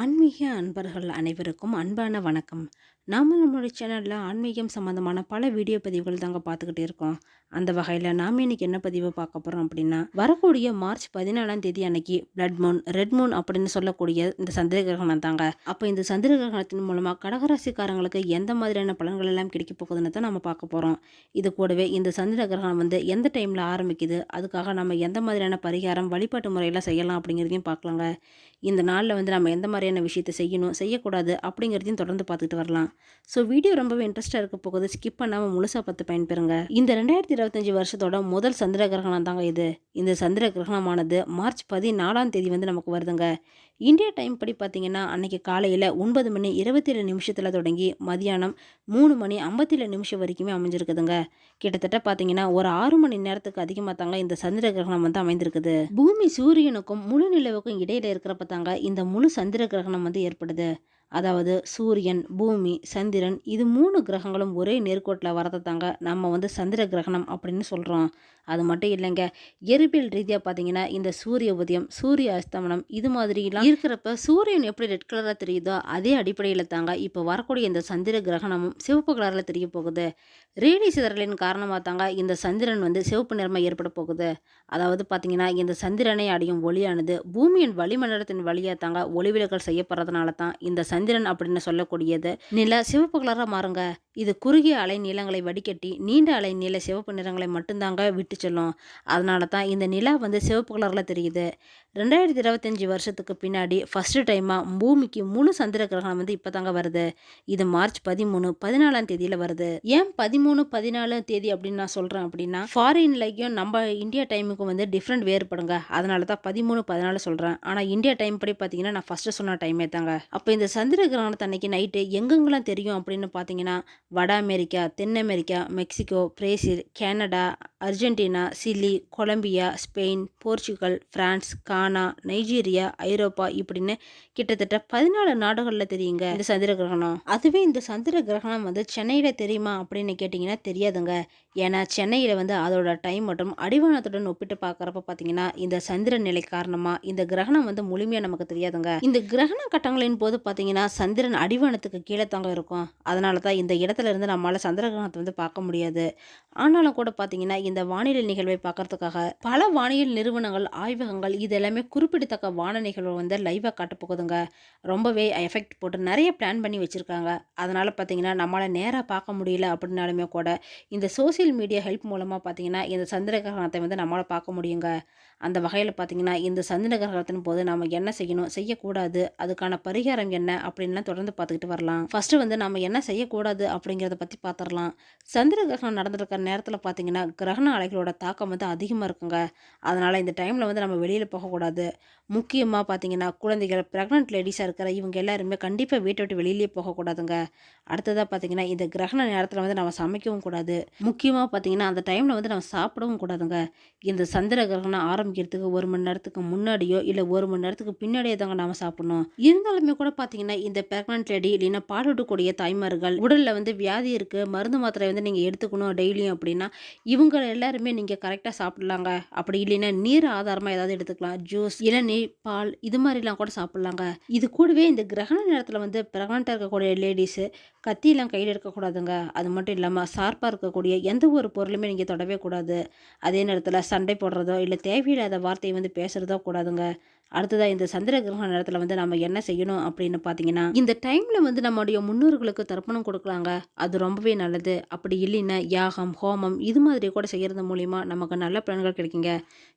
ஆன்மீக அன்பர்கள் அனைவருக்கும் அன்பான வணக்கம். நாம நம்மளுடைய சேனலில் ஆன்மீகம் சம்மந்தமான பல வீடியோ பதிவுகள் தாங்க பார்த்துக்கிட்டே இருக்கோம். அந்த வகையில் நாம் இன்னைக்கு என்ன பதிவு பார்க்க போகிறோம் அப்படின்னா வரக்கூடிய மார்ச் பதினாலாம் தேதி அன்னைக்கு பிளட் மூன் ரெட் மூன் அப்படின்னு சொல்லக்கூடிய இந்த சந்திர கிரகணம் தாங்க. அப்போ இந்த சந்திர கிரகணத்தின் மூலமாக கடகராசிக்காரங்களுக்கு எந்த மாதிரியான பலன்கள் எல்லாம் கிடைக்க போகுதுன்னு தான் நம்ம பார்க்க போகிறோம் இது கூடவே இந்த சந்திர கிரகணம் வந்து எந்த டைமில் ஆரம்பிக்குது அதுக்காக நம்ம எந்த மாதிரியான பரிகாரம் வழிபாட்டு முறையில் செய்யலாம் அப்படிங்கிறதையும் பார்க்கலாங்க. இந்த நாளில் வந்து நம்ம எந்த மாதிரி மாதிரியான விஷயத்தை செய்யணும் செய்யக்கூடாது அப்படிங்கிறதையும் தொடர்ந்து பார்த்துட்டு வரலாம். ஸோ வீடியோ ரொம்பவே இன்ட்ரெஸ்ட்டாக இருக்க போகுது. ஸ்கிப் பண்ணாமல் முழுசாக பார்த்து பயன்பெறுங்க. இந்த ரெண்டாயிரத்தி இருபத்தஞ்சி வருஷத்தோட முதல் சந்திர கிரகணம் தாங்க இது. இந்த சந்திர கிரகணமானது மார்ச் பதினாலாம் தேதி வந்து நமக்கு வருதுங்க. இந்தியா டைம் படி பார்த்தீங்கன்னா அன்றைக்கி காலையில் ஒன்பது மணி இருபத்தேழு நிமிஷத்தில் தொடங்கி மதியானம் மூணு மணி ஐம்பத்தேழு நிமிஷம் வரைக்குமே அமைஞ்சிருக்குதுங்க. கிட்டத்தட்ட பார்த்தீங்கன்னா ஒரு ஆறு மணி நேரத்துக்கு அதிகமாக தாங்க இந்த சந்திர கிரகணம் வந்து அமைந்திருக்குது. பூமி சூரியனுக்கும் முழு நிலவுக்கும் இடையில இருக்கிறப்ப தாங்க இந்த முழு சந்திர கிரகணம் வந்து ஏற்படுது. அதாவது சூரியன் பூமி சந்திரன் இது மூணு கிரகங்களும் ஒரே நேர்கோட்டில் வரதை தாங்க நம்ம வந்து சந்திர கிரகணம் அப்படின்னு சொல்கிறோம் அது மட்டும் இல்லைங்க இயற்பியல் ரீதியாக பார்த்தீங்கன்னா இந்த சூரிய உதயம் சூரிய அஸ்தமனம் இது மாதிரிலாம் இருக்கிறப்ப சூரியன் எப்படி ரெட் கலராக தெரியுதோ அதே அடிப்படையில் தாங்க இப்போ வரக்கூடிய இந்த சந்திர கிரகணமும் சிவப்பு கலரில் தெரிய போகுது. ரேடி சிதறலின் காரணமாக தாங்க இந்த சந்திரன் வந்து சிவப்பு நிறமாக ஏற்பட போகுது. அதாவது பார்த்தீங்கன்னா இந்த சந்திரனை அடையும் ஒளியானது பூமியின் வளிமண்டலத்தின் வழியாக தாங்க ஒளிவிலகல் செய்யப்படுறதுனால தான் இந்த சந்திரன் அப்படின்னு சொல்லக்கூடியது. நில சிவப்பு கலராக மாறுங்க. இது குறுகிய அலை நீளங்களை வடிகட்டி நீண்ட அலை நீள சிவப்பு நிறங்களை மட்டும்தாங்க விட்டு செல்லும். அதனால தான் இந்த நிலா வந்து சிவப்பு கலரில் தெரியுது. ரெண்டாயிரத்தி இருபத்தஞ்சி வருஷத்துக்கு பின்னாடி ஃபஸ்ட்டு டைமாக பூமிக்கு முழு சந்திர கிரகணம் வந்து இப்போ தாங்க வருது. இது மார்ச் பதிமூணு பதினாலாம் தேதியில் வருது. ஏன் பதிமூணு பதினாலு தேதி அப்படின்னு நான் சொல்கிறேன் அப்படின்னா ஃபாரின்லையும் நம்ம இந்தியா டைமுக்கும் வந்து டிஃப்ரெண்ட் வேறுபடுங்க. அதனால தான் பதிமூணு பதினாலு சொல்கிறேன் ஆனால் இந்தியா டைம் படி பார்த்தீங்கன்னா நான் ஃபஸ்ட்டு சொன்ன டைமே தாங்க. அப்போ இந்த சந்திர கிரகணத்தை அன்னைக்கு நைட்டு எங்கெங்கெல்லாம் தெரியும் அப்படின்னு பார்த்தீங்கன்னா வட அமெரிக்கா தென் America Mexico Brazil Canada Argentina Chile Colombia Spain Portugal France Ghana Nigeria Europe இப்படின்னு கிட்டத்தட்ட பதினாலு நாடுகளில் தெரியுங்க இந்த சந்திர கிரகணம். அதுவே இந்த சந்திர கிரகணம் வந்து சென்னையில் தெரியுமா அப்படின்னு கேட்டிங்கன்னா தெரியாதுங்க. ஏன்னா சென்னையில் வந்து அதோட டைம் மற்றும் அடிவானத்துடன் ஒப்பிட்டு பார்க்குறப்ப பார்த்தீங்கன்னா இந்த சந்திர நிலை காரணமாக இந்த கிரகணம் வந்து முழுமையாக நமக்கு தெரியாதுங்க. இந்த கிரகண கட்டங்களின் போது பார்த்தீங்கன்னா சந்திரன் அடிவானத்துக்கு கீழே தாங்க இருக்கும். அதனால தான் இந்த இடத்துல இருந்து நம்மளால் சந்திர கிரகணத்தை வந்து பார்க்க முடியாது. ஆனாலும் கூட பார்த்தீங்கன்னா இந்த வானிலை நிகழ்வை பார்க்கறதுக்காக பல வானியல் நிறுவனங்கள் ஆய்வகங்கள் இது எல்லாமே குறிப்பிடத்தக்க வான நிகழ்வு வந்து லைவாக காட்ட போகுதுங்க. ரொம்பவே எஃபெக்ட் போட்டு நிறைய பிளான் பண்ணி வச்சுருக்காங்க. அதனால் பார்த்தீங்கன்னா நம்மளால் நேராக பார்க்க முடியல அப்படின்னாலுமே கூட இந்த சோசியல் மீடியா ஹெல்ப் மூலமாக பார்த்தீங்கன்னா இந்த சந்திர கிரகணத்தை வந்து நம்மளால் பார்க்க முடியுங்க. அந்த வகையில் பார்த்தீங்கன்னா இந்த சந்திர கிரகணத்தின் போது நம்ம என்ன செய்யணும்? செய்யக்கூடாது. அதுக்கான பரிகாரம் என்ன? அப்படின்லாம் தொடர்ந்து பார்த்துக்கிட்டு வரலாம். ஃபஸ்ட்டு வந்து நம்ம என்ன செய்யக்கூடாது அப்படிங்கிறத பற்றி பார்த்துடலாம். சந்திர கிரகணம் நடந்திருக்கிற நேரத்தில் பார்த்தீங்கன்னா கிரகண அலைகளோட தாக்கம் வந்து அதிகமாக இருக்குங்க. அதனால் இந்த டைமில் வந்து நம்ம வெளியில் போகக்கூடாது. முக்கியமாக பார்த்தீங்கன்னா குழந்தைகள் ப்ரெக்னென்ட் லேடிஸாக இருக்கிற இவங்க எல்லாருமே கண்டிப்பாக வீட்டை விட்டு வெளியிலேயே போகக்கூடாதுங்க. அடுத்ததாக பார்த்தீங்கன்னா இந்த கிரகண நேரத்தில் வந்து நம்ம சமைக்கவும் கூடாது. முக்கியமாக பார்த்தீங்கன்னா அந்த டைமில் வந்து நம்ம சாப்பிடவும் கூடாதுங்க. இந்த சந்திர கிரகணம் ஆரம்பிக்கிறதுக்கு ஒரு மணி நேரத்துக்கு முன்னாடியோ இல்லை ஒரு மணி நேரத்துக்கு பின்னாடியே தாங்க நம்ம சாப்பிடணும். இருந்தாலுமே கூட பார்த்தீங்கன்னா இந்த பிரெக்னன்ட் லேடி இல்லைன்னா பாலூட்டக்கூடிய தாய்மார்கள் உடலில் வந்து வியாதி இருக்குது மருந்து மாத்திரை வந்து நீங்கள் எடுத்துக்கணும் டெய்லியும் அப்படின்னா இவங்க எல்லாருமே நீங்கள் கரெக்டாக சாப்பிட்லாங்க. அப்படி இல்லைன்னா நீர் ஆதாரமாக ஏதாவது எடுத்துக்கலாம். ஜூஸ் இளநீர் பால் இது மாதிரிலாம் கூட சாப்பிட்லாங்க. இது கூடவே இந்த கிரகண நேரத்தில் வந்து பிரெக்னண்ட்டாக இருக்கக்கூடிய லேடிஸு கத்தியெல்லாம் கையில் எடுக்கக்கூடாதுங்க. அது மட்டும் இல்லாமல் சார்பாக இருக்கக்கூடிய எந்த ஒரு பொருளுமே நீங்கள் தொடவே கூடாது. அதே நேரத்தில் சண்டை போடுறதோ இல்லை தேவையில்லாத வார்த்தையை வந்து பேசுகிறதோ கூடாதுங்க. அடுத்ததாக இந்த சந்திர கிரகண நேரத்தில் வந்து நம்ம என்ன செய்யணும் அப்படின்னு பார்த்தீங்கன்னா இந்த டைமில் வந்து நம்முடைய முன்னோர்களுக்கு தர்ப்பணம் கொடுக்கலாங்க. அது ரொம்பவே நல்லது. அப்படி இல்லைன்னா யாகம் ஹோமம் இது மாதிரி கூட செய்கிறது மூலிமா நமக்கு நல்ல பலன்கள் கிடைக்குங்க.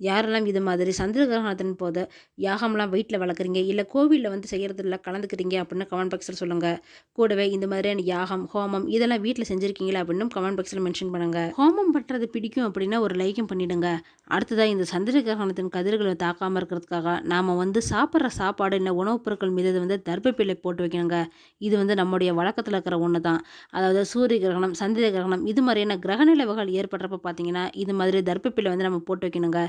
யாரெல்லாம் இது மாதிரி சந்திர கிரகணத்தின் போது யாகம்லாம் வீட்டில் வளர்க்குறீங்க இல்லை கோவிலில் வந்து செய்கிறதுல கலந்துக்கிறீங்க அப்படின்னு கமெண்ட் பாக்ஸில் சொல்லுங்கள் கூடவே இந்த மாதிரியான யாகம் ஹோமம் இதெல்லாம் வீட்டில் செஞ்சுருக்கீங்களா அப்படின்னு கமெண்ட் பாக்ஸில் மென்ஷன் பண்ணுங்கள் ஹோமம் பண்ணுறது பிடிக்கும் அப்படின்னா ஒரு லைக்கும் பண்ணிவிடுங்க அடுத்ததாக இந்த சந்திர கிரகணத்தின் கதிர்களை தாக்காமல் இருக்கிறதுக்காக நாம் வந்து சாப்பிட்ற சாப்பாடு என்ன உணவுப் பொருட்கள் மீது வந்து தர்ப்பப்பிள்ளை போட்டு வைக்கணுங்க இது வந்து நம்முடைய வழக்கத்தில் இருக்கிற ஒன்று தான் அதாவது சூரிய கிரகணம் சந்திர கிரகணம் இது மாதிரியான கிரக நிலவுகள் ஏற்படுறப்ப பார்த்தீங்கன்னா இது மாதிரி தர்ப்பப்பிள்ளை வந்து நம்ம போட்டு வைக்கணுங்க.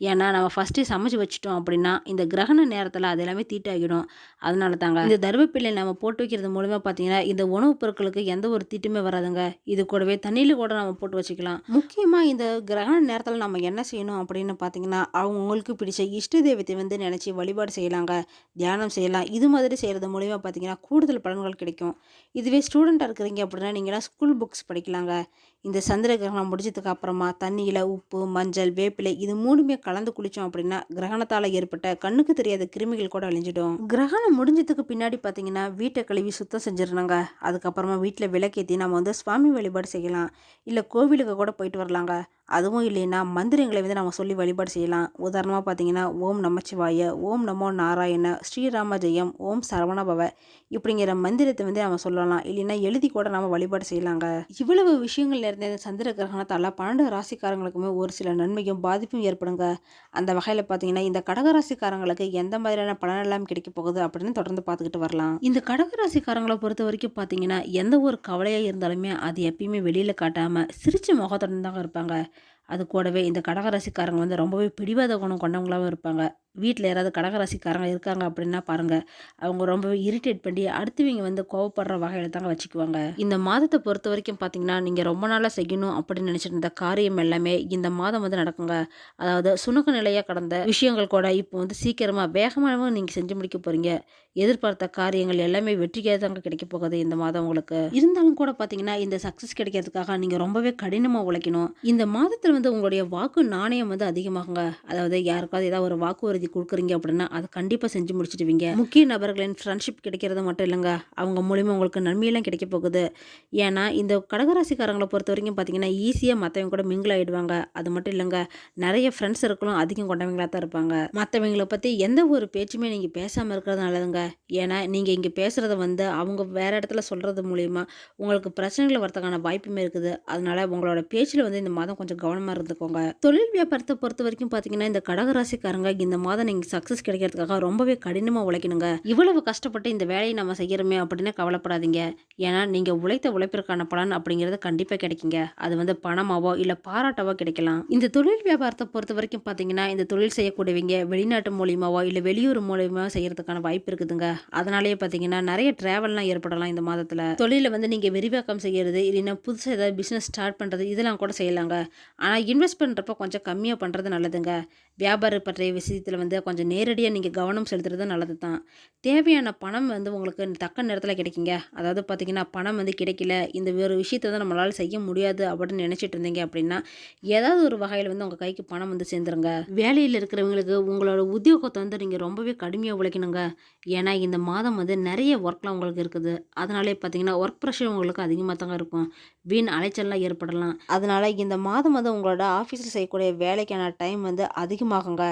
ஏன்னா நம்ம ஃபஸ்ட்டு சமைச்சு வச்சுட்டோம் அப்படின்னா இந்த கிரகண நேரத்தில் அது எல்லாமே தீட்டாகிடும். அதனால தாங்க இந்த தர்ப்பப்பிள்ளை நம்ம போட்டு வைக்கிறது மூலமாக பார்த்தீங்கன்னா இந்த உணவுப் பொருட்களுக்கு எந்த ஒரு தீட்டுமே வராதுங்க. இது கூடவே தண்ணியில் கூட நம்ம போட்டு வச்சுக்கலாம். முக்கியமாக இந்த கிரகண நேரத்தில் நம்ம என்ன செய்யணும் அப்படின்னு பார்த்தீங்கன்னா அவங்கவுங்களுக்கு பிடிச்ச இஷ்ட தெய்வத்தை வந்து நினச்சி வழிபாடு செய்யலாங்க. தியானம் செய்யலாம். இது மாதிரி செய்கிறது மூலிமா பார்த்தீங்கன்னா கூடுதல் பலன்கள் கிடைக்கும். இதுவே ஸ்டூடெண்ட்டாக இருக்கிறீங்க அப்படின்னா நீங்களாம் ஸ்கூல் புக்ஸ் படிக்கலாங்க. இந்த சந்திர கிரகணம் முடிஞ்சதுக்கு அப்புறமா தண்ணியில் உப்பு மஞ்சள் வேப்பிலை இது மூணுமே கலந்து குளித்தோம் அப்படின்னா கிரகணத்தால் ஏற்பட்ட கண்ணுக்கு தெரியாத கிருமிகள் கூட அழிஞ்சிடும் கிரகணம் முடிஞ்சதுக்கு பின்னாடி பார்த்தீங்கன்னா வீட்டை கழுவி சுத்தம் செஞ்சிடணுங்க. அதுக்கப்புறமா வீட்டில் விளக்கேற்றி நம்ம வந்து சுவாமி வழிபாடு செய்யலாம். இல்லை கோவிலுக்கு கூட போயிட்டு வரலாங்க. அதுவும் இல்லைன்னா மந்திரங்களை வந்து நம்ம சொல்லி வழிபாடு செய்யலாம். உதாரணமாக பார்த்தீங்கன்னா ஓம் நமச்சிவாய ஓம் நமோ நாராயண ஸ்ரீராம ஜெயம் ஓம் சரவணபவ இப்படிங்கிற மந்திரத்தை வந்து நம்ம சொல்லலாம். இல்லைன்னா எழுதி கூட நம்ம வழிபாடு செய்யலாங்க. இவ்வளவு விஷயங்கள் நிறைந்த இந்த சந்திர கிரகணத்தால் பன்னெண்டு ராசிக்காரங்களுக்குமே ஒரு சில நன்மையும் பாதிப்பும் ஏற்படுங்க. அந்த வகையில் பார்த்தீங்கன்னா இந்த கடகராசிக்காரங்களுக்கு எந்த மாதிரியான பலனெல்லாம் கிடைக்க போகுது அப்படின்னு தொடர்ந்து பார்த்துக்கிட்டு வரலாம். இந்த கடகராசிக்காரங்களை பொறுத்த வரைக்கும் பார்த்தீங்கன்னா எந்த ஒரு கவலையாக இருந்தாலுமே அது எப்பயுமே வெளியில் காட்டாமல் சிரிச்ச முகத்துடன் தாங்க இருப்பாங்க. அது கூடவே இந்த கடகராசிக்காரங்க வந்து ரொம்பவே பிடிவாத குணம் கொண்டவங்களாகவும் இருப்பாங்க. வீட்டில் யாராவது கடகராசிக்காரங்க இருக்காங்க அப்படின்னா பாருங்கள் அவங்க ரொம்பவே இரிட்டேட் பண்ணி அடுத்தவங்க வந்து கோவப்படுற வகையில் தாங்க வச்சுக்குவாங்க. இந்த மாதத்தை பொறுத்த வரைக்கும் பார்த்தீங்கன்னா நீங்கள் ரொம்ப நாளாக செய்யணும் அப்படின்னு நினச்சிட்டு இருந்த காரியம் எல்லாமே இந்த மாதம் வந்து நடக்குங்க. அதாவது சுணுக்க நிலையாக கடந்த விஷயங்கள் கூட இப்போ வந்து சீக்கிரமாக வேகமாகவும் நீங்கள் செஞ்சு முடிக்க போகிறீங்க எதிர்பார்த்த காரியங்கள் எல்லாமே வெற்றிக்காக தாங்க கிடைக்க போகுது இந்த மாதம் உங்களுக்கு. இருந்தாலும் கூட பார்த்தீங்கன்னா இந்த சக்ஸஸ் கிடைக்கிறதுக்காக நீங்கள் ரொம்பவே கடினமாக உழைக்கணும். இந்த மாதத்தில் வந்து உங்களுடைய வாக்கு நாணயம் வந்து அதிகமாகுங்க. அதாவது யாருக்காவது ஏதாவது ஒரு வாக்குறுதி எழுதி கொடுக்குறீங்க அப்படின்னா அதை கண்டிப்பாக செஞ்சு முடிச்சிடுவீங்க. முக்கிய நபர்களின் ஃப்ரெண்ட்ஷிப் கிடைக்கிறது மட்டும் இல்லைங்க. அவங்க மூலிமா உங்களுக்கு நன்மையெல்லாம் கிடைக்க போகுது. ஏன்னா இந்த கடகராசிக்காரங்களை பொறுத்த வரைக்கும் பார்த்தீங்கன்னா ஈஸியாக மற்றவங்க கூட மிங்கிள் ஆகிடுவாங்க அது மட்டும் இல்லைங்க. நிறைய ஃப்ரெண்ட்ஸ் இருக்கலும் அதிகம் கொண்டவங்களாக தான் இருப்பாங்க. மற்றவங்களை பற்றி எந்த ஒரு பேச்சுமே நீங்கள் பேசாமல் இருக்கிறது நல்லதுங்க. ஏன்னா நீங்கள் இங்கே பேசுகிறத வந்து அவங்க வேறு இடத்துல சொல்கிறது மூலிமா உங்களுக்கு பிரச்சனைகள் வரதுக்கான வாய்ப்புமே இருக்குது. அதனால் உங்களோட பேச்சில் வந்து இந்த மாதம் கொஞ்சம் கவனமாக இருந்துக்கோங்க. தொழில் வியாபாரத்தை பொறுத்த வரைக்கும் பார்த்தீங்கன்னா இந்த கடகராசிக்காரங்க இந்த மாதம் மாதம் நீங்கள் சக்ஸஸ் கிடைக்கிறதுக்காக ரொம்பவே கடினமாக உழைக்கணுங்க. இவ்வளவு கஷ்டப்பட்டு இந்த வேலையை நம்ம செய்கிறோமே அப்படின்னு கவலைப்படாதீங்க. ஏன்னா நீங்கள் உழைத்த உழைப்பிற்கான பலன் அப்படிங்கிறது கண்டிப்பாக கிடைக்குங்க. அது வந்து பணமாவோ இல்லை பாராட்டாவோ கிடைக்கலாம். இந்த தொழில் வியாபாரத்தை பொறுத்த வரைக்கும் பார்த்தீங்கன்னா இந்த தொழில் செய்யக்கூடியவங்க வெளிநாட்டு மூலியமாவோ இல்லை வெளியூர் மூலியமாக செய்கிறதுக்கான வாய்ப்பு இருக்குதுங்க. அதனாலேயே பார்த்தீங்கன்னா நிறைய ட்ராவல்லாம் ஏற்படலாம் இந்த மாதத்தில். தொழிலை வந்து நீங்கள் விரிவாக்கம் செய்கிறது இல்லைன்னா புதுசாக ஏதாவது பிஸ்னஸ் ஸ்டார்ட் பண்ணுறது இதெல்லாம் கூட செய்யலாங்க. ஆனால் இன்வெஸ்ட் பண்ணுறப்ப கொஞ்சம் கம்மியாக பண்ணுறது நல்லதுங்க. வியாபாரம் பற்றிய விஷயத்தில் வந்து வந்து கொஞ்சம் நேரடியாக நீங்கள் கவனம் செலுத்துறது நல்லது தான் தேவையான பணம் வந்து உங்களுக்கு தக்க நேரத்தில் கிடைக்குங்க. அதாவது பார்த்திங்கன்னா பணம் வந்து கிடைக்கல இந்த ஒரு விஷயத்தை வந்து நம்மளால் செய்ய முடியாது அப்படின்னு நினச்சிட்டு இருந்தீங்க அப்படின்னா ஏதாவது ஒரு வகையில் வந்து உங்கள் கைக்கு பணம் வந்து சேர்ந்துருங்க. வேலையில் இருக்கிறவங்களுக்கு உங்களோட உத்தியோகத்தை வந்து நீங்கள் ரொம்பவே கடுமையாக உழைக்கணுங்க. ஏன்னா இந்த மாதம் வந்து நிறைய ஒர்க்லாம் உங்களுக்கு இருக்குது. அதனாலே பார்த்தீங்கன்னா ஒர்க் ப்ரெஷர் உங்களுக்கு அதிகமாக தாங்க இருக்கும். வீண் அலைச்சல்லாம் ஏற்படலாம். அதனால் இந்த மாதம் வந்து உங்களோட ஆஃபீஸில் செய்யக்கூடிய வேலைக்கான டைம் வந்து அதிகமாகுங்க.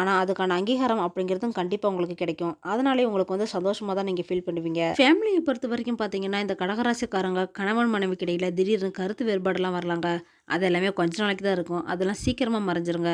ஆனால் அதுக்கான அங்கீகாரம் அப்படிங்கிறதும் கண்டிப்பாக உங்களுக்கு கிடைக்கும். அதனாலே உங்களுக்கு வந்து சந்தோஷமாக தான் நீங்கள் ஃபீல் பண்ணுவீங்க. ஃபேமிலியை பொறுத்த வரைக்கும் பார்த்தீங்கன்னா இந்த கடகராசிக்காரங்க கணவன் மனைவி கிடையில திடீர்னு கருத்து வேறுபாடெல்லாம் வரலாங்க. அது எல்லாமே கொஞ்ச நாளைக்கு தான் இருக்கும். அதெல்லாம் சீக்கிரமாக மறைஞ்சிருங்க.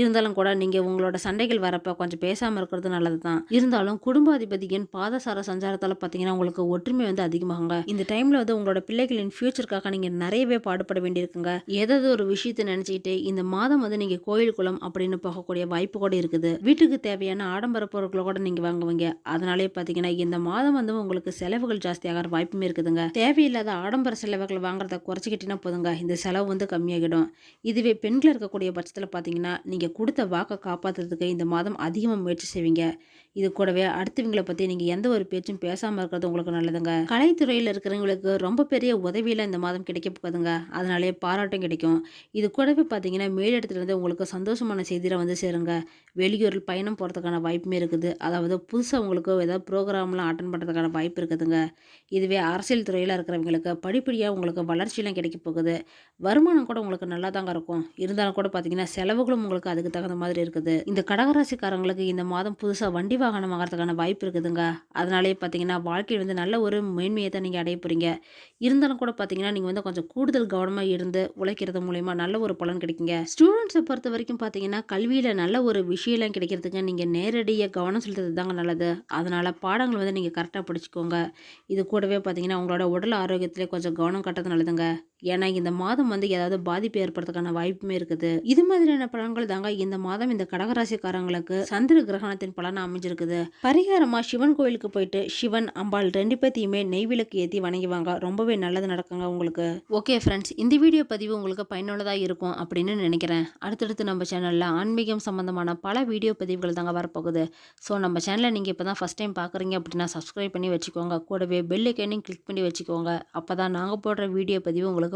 இருந்தாலும் கூட நீங்கள் உங்களோட சண்டைகள் வரப்போ கொஞ்சம் பேசாமல் இருக்கிறது நல்லது தான். இருந்தாலும் குடும்ப அதிபதியின் பாதசார சஞ்சாரத்தால் பார்த்தீங்கன்னா உங்களுக்கு ஒற்றுமை வந்து அதிகமாகுங்க. இந்த டைமில் வந்து உங்களோட பிள்ளைகளின் ஃபியூச்சருக்காக நீங்கள் நிறையவே பாடுபட வேண்டியிருக்குங்க. ஏதாவது ஒரு விஷயத்தை நினச்சிக்கிட்டு இந்த மாதம் வந்து நீங்கள் கோயில் குளம் அப்படின்னு போகக்கூடிய வாய்ப்பு கூட இருக்குது. வீட்டுக்கு தேவையான ஆடம்பர பொருட்களை கூட நீங்கள் வாங்குவீங்க. அதனாலே பார்த்தீங்கன்னா இந்த மாதம் வந்து உங்களுக்கு செலவுகள் ஜாஸ்தியாகிற வாய்ப்புமே இருக்குதுங்க. தேவையில்லாத ஆடம்பர செலவுகள் வாங்குறத குறைச்சிக்கிட்டீங்கன்னா போதுங்க. இந்த செலவு வந்து கம்மியாகிடும். இதுவே பெண்கள் இருக்கக்கூடிய பட்சத்தில் பார்த்தீங்கன்னா நீங்கள் கொடுத்த வாக்கை காப்பாற்றுறதுக்கு இந்த மாதம் அதிகமாக முயற்சி செய்வீங்க. இது கூடவே அடுத்தவங்களை பற்றி நீங்கள் எந்த ஒரு பேச்சும் பேசாமல் இருக்கிறது உங்களுக்கு நல்லதுங்க. கலைத்துறையில் இருக்கிறவங்களுக்கு ரொம்ப பெரிய உதவியில் இந்த மாதம் கிடைக்க போகுதுங்க. அதனாலே பாராட்டும் கிடைக்கும். இது கூடவே பார்த்தீங்கன்னா மேலிடத்துலேருந்து உங்களுக்கு சந்தோஷமான செய்தியில் வந்து சேருங்க. வெளியூரில் பயணம் போகிறதுக்கான வாய்ப்புமே இருக்குது. அதாவது புதுசாக உங்களுக்கு ஏதாவது ப்ரோக்ராம்லாம் அட்டன் பண்ணுறதுக்கான வாய்ப்பு இருக்குதுங்க. இதுவே அரசியல் துறையில் இருக்கிறவங்களுக்கு படிப்படியாக உங்களுக்கு வளர்ச்சியெலாம் கிடைக்க போகுது. வருமானம் கூட உங்களுக்கு நல்லா தாங்க இருக்கும். இருந்தாலும் கூட பார்த்தீங்கன்னா செலவுகளும் உங்களுக்கு அதுக்கு தகுந்த மாதிரி இருக்குது. இந்த கடகராசிக்காரங்களுக்கு இந்த மாதம் புதுசாக வண்டி வாகனம் ஆகிறதுக்கான வாய்ப்பு இருக்குதுங்க. அதனாலே பார்த்தீங்கன்னா வாழ்க்கையில் வந்து நல்ல ஒரு மேன்மையை தான் நீங்கள் அடைய போகிறீங்க இருந்தாலும் கூட பார்த்தீங்கன்னா நீங்கள் வந்து கொஞ்சம் கூடுதல் கவனமாக இருந்து உழைக்கிறது மூலயமா நல்ல ஒரு பலன் கிடைக்குங்க. ஸ்டூடெண்ட்ஸை பொறுத்த வரைக்கும் பார்த்தீங்கன்னா கல்வியில் நல்ல ஒரு விஷயம்லாம் கிடைக்கிறதுக்கு நீங்கள் நேரடியாக கவனம் செலுத்துறது தாங்க நல்லது. அதனால் பாடங்கள் வந்து நீங்கள் கரெக்டாக படிச்சுக்கோங்க. இது கூடவே பார்த்தீங்கன்னா உங்களோட உடல் ஆரோக்கியத்திலே கொஞ்சம் கவனம் கட்டுறது நல்லதுங்க. ஏன்னா இந்த மாதம் வந்து ஏதாவது பாதிப்பு ஏற்படுறதுக்கான வாய்ப்புமே இருக்குது. இது மாதிரியான பலன்கள் தாங்க இந்த மாதம் இந்த கடகராசிக்காரங்களுக்கு சந்திர கிரகணத்தின் பலன் அமைஞ்சிருக்குது. பரிகாரமா சிவன் கோயிலுக்கு போயிட்டு சிவன் அம்பாள் ரெண்டு பேத்தையுமே நெய் விளக்கு ஏற்றி வணங்கிவாங்க. ரொம்பவே நல்லது நடக்குங்க உங்களுக்கு. ஓகே ஃப்ரெண்ட்ஸ் இந்த வீடியோ பதிவு உங்களுக்கு பயனுள்ளதாக இருக்கும் அப்படின்னு நினைக்கிறேன். அடுத்தடுத்து நம்ம சேனலில் ஆன்மீகம் சம்மந்தமான பல வீடியோ பதிவுகள் தாங்க வரப்போகுது. ஸோ நம்ம சேனலை நீங்கள் இப்போ தான் ஃபஸ்ட் டைம் பார்க்குறீங்க அப்படின்னா சப்ஸ்கிரைப் பண்ணி வச்சுக்கோங்க. கூடவே பெல் ஐக்கனையும் கிளிக் பண்ணி வச்சுக்கோங்க. அப்போ தான் நாங்கள் போடுற வீடியோ பதிவு உங்களுக்கு